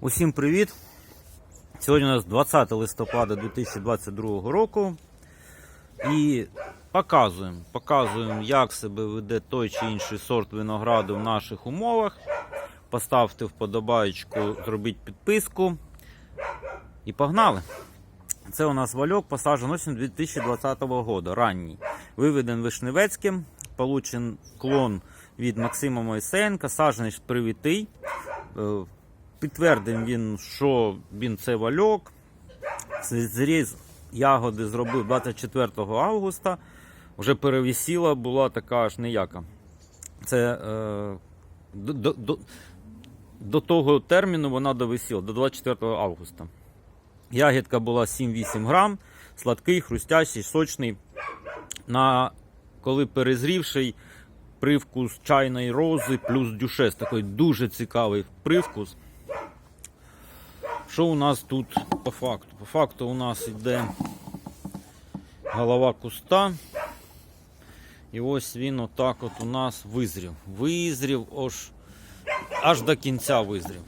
Усім привіт! Сьогодні у нас 20 листопада 2022 року. І показуємо, показуємо, як себе веде той чи інший сорт винограду в наших умовах. Поставте вподобаєчку, зробіть підписку. І погнали! Це у нас вальок посаджен осінь 2020 року, ранній. Виведен Вишневецьким, получен клон від Максима Мойсеєнка, саджений привітий. Підтвердив він, що він це вальок. Зріз ягоди зробив 24 августа. Вже перевісіла, була така аж ніяка. Це е, до, до, до того терміну вона довисіла, до 24 августа. Ягідка була 7-8 грам, сладкий, хрустящий, сочний. На, коли перезрівший привкус чайної рози плюс дюшес. Такий дуже цікавий привкус. Що у нас тут по факту? По факту у нас йде голова куста. І ось він отак от у нас визрів. Визрів аж, аж до кінця визрів.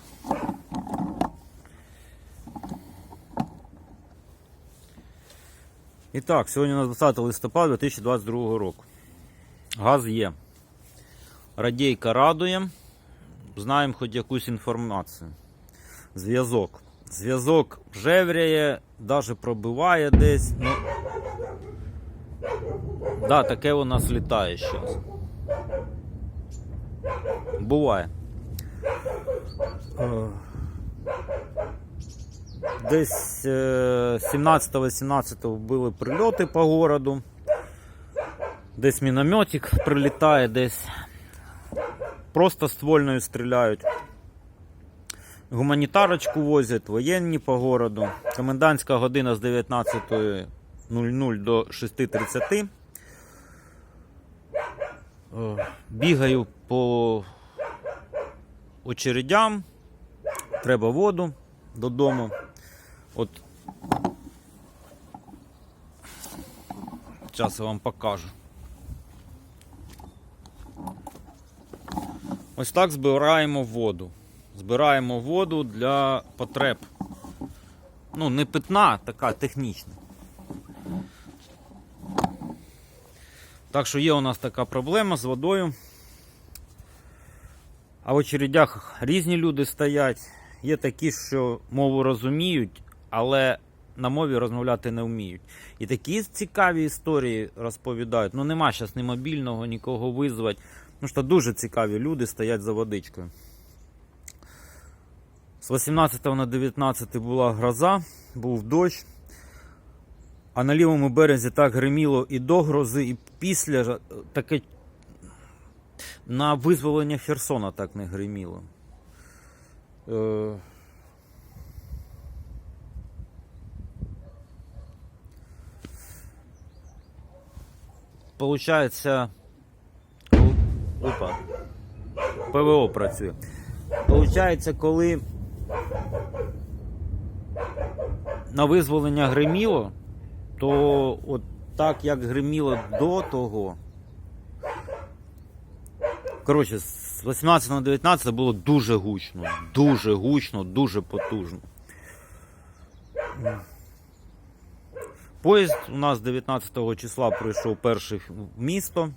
І так, сьогодні у нас 20 листопада 2022 року. Газ є. Радійка радує. Знаємо хоч якусь інформацію. Зв'язок. Зв'язок жевряє, навіть пробиває десь. Ну, да, таке у нас літає щось. Буває. Е, Десь е, 17-18 були прильоти по городу. Десь мінометик прилітає, десь просто ствольною стріляють. Гуманітарочку возять, воєнні по городу. Комендантська година з 19.00 до 6.30. Е, Бігаю по очередям. Треба воду додому. От зараз я вам покажу. Ось так збираємо воду. Збираємо воду для потреб. Ну, не питна, така технічна. Так що є у нас така проблема з водою. А в очередях різні люди стоять. Є такі, що мову розуміють, але на мові розмовляти не вміють. І такі цікаві історії розповідають. Ну нема зараз ні мобільного, нікого визвати. Ну що дуже цікаві люди стоять за водичкою. З 18 на 19 була гроза, був дощ. А на лівому березі так гриміло і до грози, і після таке на визволення Херсона так не гриміло. Е, Получається. Опа. ПВО працює. Получається, коли на визволення гриміло, то от так як гриміло до того. Коротше, з 18 на 19 було дуже гучно. Дуже гучно, дуже потужно. Поїзд у нас 19 числа прийшов перший в місто.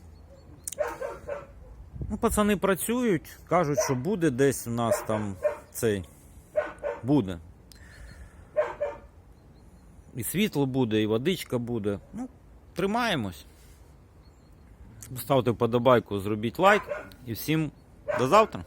Ну, пацани працюють, кажуть, що буде десь у нас там цей. Буде. І світло буде, і водичка буде. Ну, тримаємось. Ставте вподобайку, зробіть лайк. І всім до завтра.